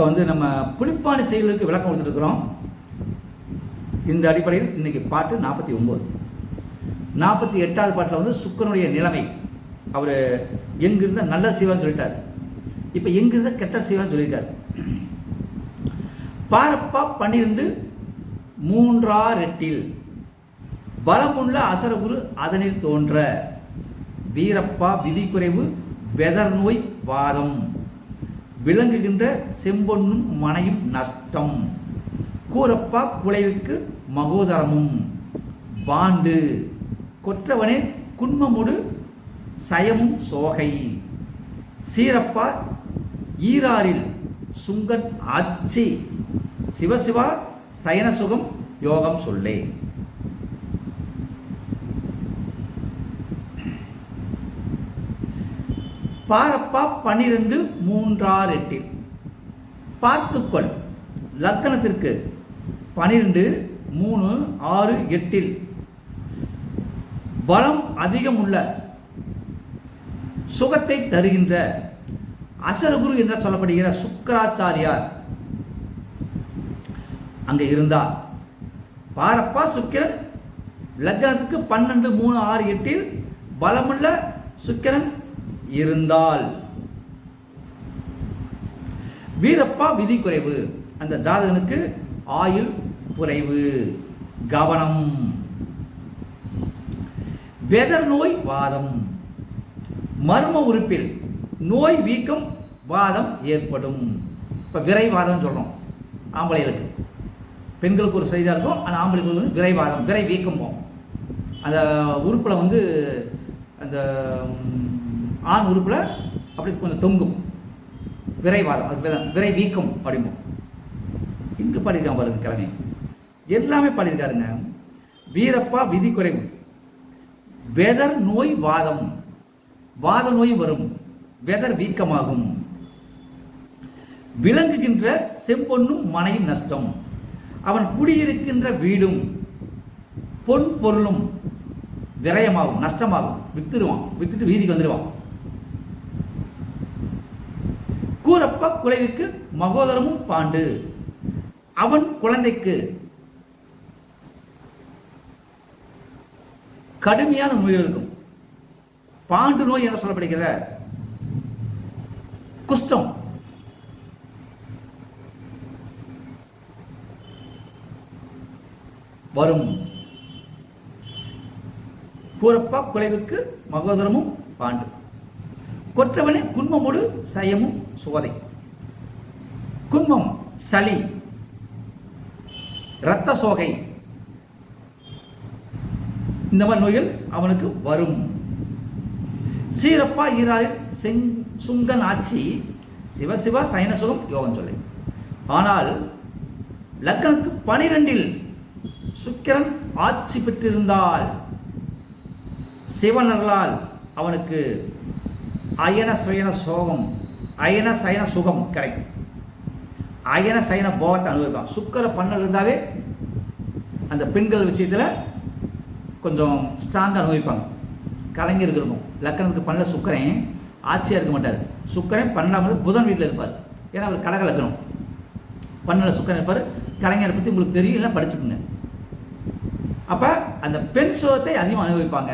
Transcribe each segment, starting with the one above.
இப்போ வந்து நம்ம புளிப்பாணி செயல்களுக்கு விளக்கம் கொடுத்துருக்குறோம் இந்த அடிப்படையில் இன்னைக்கு பாட்டு நாற்பத்தி ஒம்பது. நாற்பத்தி எட்டாவது பாட்டில் வந்து சுக்கரனுடைய நிலைமை. அவர் எங்கிருந்த நல்ல செய்வான்னு சொல்லிட்டார். இப்போ எங்கிருந்த கெட்ட செய்வான்னு சொல்லியிருக்கார். பாரப்பா பன்னிரெண்டு மூன்றாரெட்டில். பலமுள்ள அசரகுரு அதனில் தோன்ற. வீரப்பா விதி குறைவு வெதர் நோய் வாதம். விளங்குகின்ற செம்பொன்னும் மனையும் நஷ்டம். கூரப்பா குலைவுக்கு மகோதரமும். பாண்டு. கொற்றவனே குன்மமுடு சயமும் சோகை. சீரப்பா ஈராரில் சுங்கன் ஆட்சி. சிவசிவா சயனசுகம் யோகம் சொல்லே. பாரப்பா பன்னிரெண்டு மூன்றாறு எட்டில் பார்த்துக்கொள். லக்கணத்திற்கு பன்னிரெண்டு மூணு ஆறு எட்டில். பலம் அதிகமுள்ள சுகத்தை தருகின்ற அசரகுரு என்று சொல்லப்படுகிற சுக்கராச்சாரியார் அங்கே இருந்தார். பாரப்பா சுக்கிரன் லக்னத்துக்கு பன்னெண்டு மூணு ஆறு எட்டில் பலமுள்ள சுக்கிரன் இருந்தால். வீரப்பா விதி குறைவு அந்த ஜாதகனுக்கு ஆயுள் குறைவு. கவனம். வெதர் நோய் வாதம். மர்ம உறுப்பில் நோய் வீக்கம் வாதம் ஏற்படும். இப்போ விரைவாதம் சொல்கிறோம் ஆம்பளைகளுக்கு. பெண்களுக்கு ஒரு செய்தியாக இருக்கும் ஆனால் ஆம்பளைக்கு வந்து விரைவாதம் விரை வீக்கம் போகும். அந்த உறுப்பில் வந்து அந்த ஆண் உறுப்பில் அப்படி கொஞ்சம் தொங்கும். விரைவாதம் அது விரை வீக்கம் அப்படிம்போம் இங்கு பாடியிருக்கான் பாருங்க கிழமை. எல்லாமே பாடியிருக்காருங்க. வீரப்பா விதி குறைவு. வெதர் நோய் வாதம். வாத நோய் வரும். வெதர் வீக்கமாகும். விளங்குகின்ற செம்பொன்னும் மனையும் நஷ்டம். அவன் குடியிருக்கின்ற வீடும் பொன் பொருளும் விரயமாகும் நஷ்டமாகும். வித்துருவான் வித்துட்டு வீதிக்கு வந்துடுவான் கூரப்ப குலைவுக்கு மகோதரமும் பாண்டு. அவன் குழந்தைக்கு கடுமையான நோய் இருக்கும். பாண்டு நோய் என சொல்லப்படுகிற? குஷ்டம். வரும். கூரப்பா குலைவுக்கு மகோதரமும் பாண்டு. கொற்றவனே குன்மமோடு சயமும் சுவதை குன்மம் சளி இரத்த சோகை. இந்த மாதிரி நோய்கள் அவனுக்கு வரும். சீரப்பா ஈராரில் செங் சுங்கன் ஆட்சி சிவசிவ சைனசுகம் யோகம் சொல்லி. ஆனால் லக்னத்துக்கு பனிரெண்டில் சுக்கிரன் ஆட்சி பெற்றிருந்தால் சிவனர்களால் அவனுக்கு அயன சுயன சோகம் அயன சயன சுகம் கிடைக்கும். அயன சயன போகத்தை அனுபவிப்பான். சுக்கர பண்ணல் இருந்தாவே அந்த பெண்கள் விஷயத்தில் கொஞ்சம் ஸ்ட்ராங்காக அனுபவிப்பாங்க. கலைஞருக்கு இருக்கும் லக்கணத்துக்கு பண்ணல சுக்கரன் ஆட்சியாக இருக்க மாட்டார். சுக்கரன் பண்ணாமல் புதன் வீட்டில் இருப்பார். ஏன்னா அவர் கடக லக்கணம். பன்னெண்டில் சுக்கரன் இருப்பார். கலைஞரை பற்றி உங்களுக்கு தெரியும் இல்லை அப்போ அந்த பெண் சுகத்தை அதிகம் அனுபவிப்பாங்க.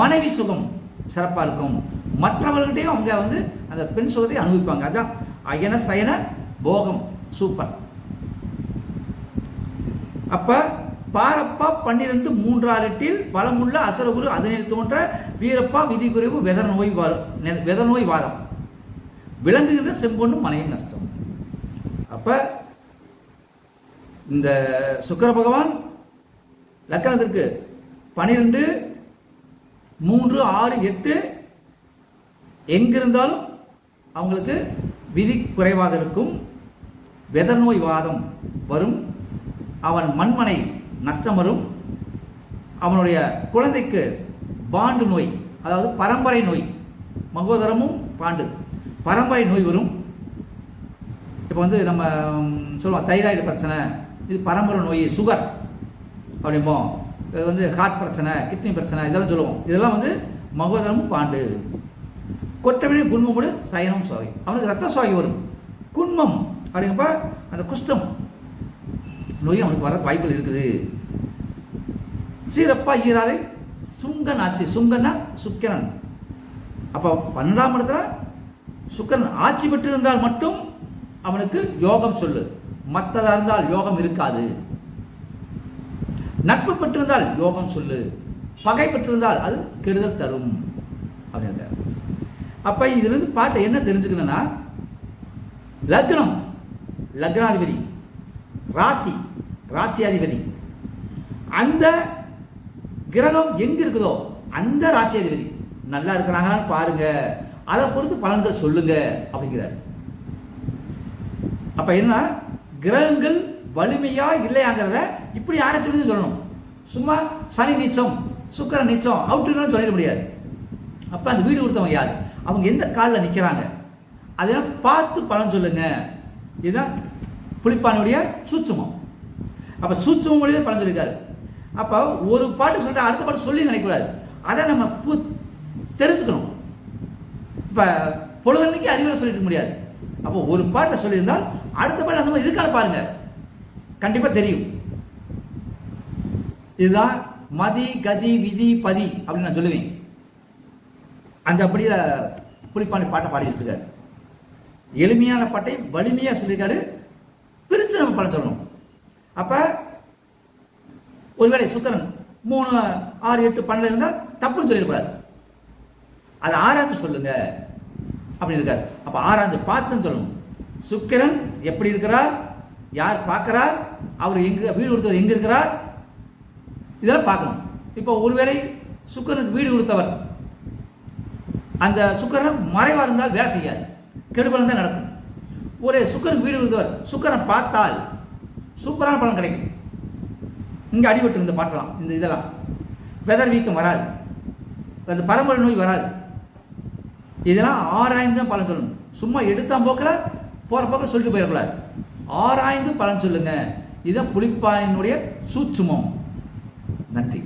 மனைவி சுகம் சிறப்பாக இருக்கும். மற்றவர்கள்ட்டையும் அவங்க வந்து அந்த பெண் சுகத்தை அனுபவிப்பாங்க. அதுதான் அயன சயன போகம் சூப்பர் அப்ப பாரப்பா பன்னிரெண்டு மூன்றாரெட்டில் பலமுள்ள அசரகுரு அதனில் தோன்ற வீரப்பா விதி குறைவு வெத நோய் நெ- வெத நோய் வாதம். விளங்குகின்ற செம்பொன்னும் மனையும் நஷ்டம். அப்ப இந்த சுக்கர பகவான் லக்கணத்திற்கு பன்னிரெண்டு மூன்று ஆறு எட்டு எங்கிருந்தாலும் அவங்களுக்கு விதி குறைவாக இருக்கும். வெதர் நோய் வாதம் வரும். அவன் மண்மனை நஷ்டம் வரும். அவனுடைய குழந்தைக்கு பாண்டு நோய் அதாவது பரம்பரை நோய் மகோதரமும் பாண்டு. பரம்பரை நோய் வரும். இப்போ வந்து நம்ம சொல்லுவோம் தைராய்டு பிரச்சனை இது பரம்பரை நோய் சுகர் அப்படிம்போம். இது வந்து ஹார்ட் பிரச்சனை கிட்னி பிரச்சனை இதெல்லாம் சொல்லுவோம். இதெல்லாம் வந்து மகோதரமும் பாண்டு. கொற்றவினை குன்மமுடு சயனம் சுவாகி அவனுக்கு ரத்த சுவாகி வரும். குன்மம் அப்படிங்கப்ப அந்த குஷ்டம். நோய் அவனுக்கு வர வாய்ப்புகள் இருக்குது. சீரப்பா ஈராரை சுங்கன் ஆட்சி. சுங்கன்னா சுக்கிரன். அப்போ பன்னெண்டாம் இடத்துல சுக்கரன் ஆட்சி பெற்றிருந்தால் மட்டும் அவனுக்கு யோகம் சொல்லு. மற்றதாக இருந்தால் யோகம் இருக்காது. நட்பு பெற்றிருந்தால் யோகம் சொல்லு. பகை பெற்றிருந்தால் அது கெடுதல் தரும். அப்படின்றார். அப்போ இதுலேருந்து பாட்டை என்ன தெரிஞ்சுக்கணும்னா லக்னம் லக்னாதிபதி ராசி ராசியாதிபதி. அந்த கிரகம் எங்கே இருக்குதோ அந்த ராசியாதிபதி. நல்லா இருக்கிறாங்களான்னு பாருங்க. அதை பொறுத்து பலன்கள் சொல்லுங்க அப்படிங்கிறார். அப்போ என்ன? கிரகங்கள் வலிமையா இல்லையாங்கிறத இப்படி ஆராய்ச்சி சொல்லணும்? சும்மா சனி நீச்சம் சுக்கர நீச்சம் அவுட்டுன்னு சொல்லிட முடியாது. அப்போ அந்த வீடு கொடுத்தவங்க யார்? அவங்க எந்த காலில் நிற்கிறாங்க அதெல்லாம் பார்த்து பலன் சொல்லுங்க. இதுதான் புளிப்பானுடைய சூட்சமம். அப்போ சூட்சமம் மொழியில் பலன் சொல்லியிருக்காரு. அப்போ ஒரு பாட்டு சொல்லிட்டு அடுத்த பாட்டு சொல்லி நினைக்கக்கூடாது. அதை நம்ம பு தெரிஞ்சுக்கணும். இப்போ பொழுதன்னைக்கு அறிவுரை சொல்லிட்டு இருக்க முடியாது. அப்போ ஒரு பாட்டை சொல்லியிருந்தால் அடுத்த பாட்டு அந்த மாதிரி இருக்கான்னு பாருங்க. கண்டிப்பாக தெரியும். இதுதான் மதி கதி விதி பதி அப்படின்னு நான் சொல்லுவேன். அந்த அப்படியே புலிப்பாண்டி பாட்டை பாடி வச்சிருக்காரு எளிமையான பாட்டை வலிமையாக சொல்லியிருக்காரு. பிரித்து நம்ம பலன் சொல்லணும். அப்போ ஒருவேளை சுக்கரன் மூணு ஆறு எட்டு பன்னெண்டு இருந்தால் தப்புன்னு சொல்லிடக்கூடாது அதை ஆராய்ச்சி சொல்லுங்க அப்படின்னு இருக்காரு. அப்போ ஆராய்ச்சி பார்த்துன்னு சொல்லணும். சுக்கிரன் எப்படி இருக்கிறார்? யார் பார்க்கிறார்? அவர் எங்க வீடு கொடுத்தவர் எங்க இருக்கிறார்? இதெல்லாம் பார்க்கணும். இப்போ ஒருவேளை சுக்கரனுக்கு வீடு கொடுத்தவர் அந்த சுக்கரன் மறைவா இருந்தால் வேலை செய்யாது. கெடுபலம் தான் நடக்கும். ஒரு சுக்கரன் வீடு கொடுத்தவர் சுக்கரன் பார்த்தால் சூப்பரான பலன் கிடைக்கும். இங்கே அடிபட்டு இருந்த பாட்டலாம் இந்த இதெல்லாம். வெதர் வீக்கம் வராது. அந்த பரம்பரை நோய் வராது. இதெல்லாம் ஆராய்ந்து தான் பலன் சொல்லணும். சும்மா எடுத்தான் போக்கில் போகிற போக்கில் சொல்லிட்டு போயிடக்கூடாது. ஆராய்ந்து பலன் சொல்லுங்கள் இதுதான் புளிப்பானினுடைய சூட்சுமம். நன்றி.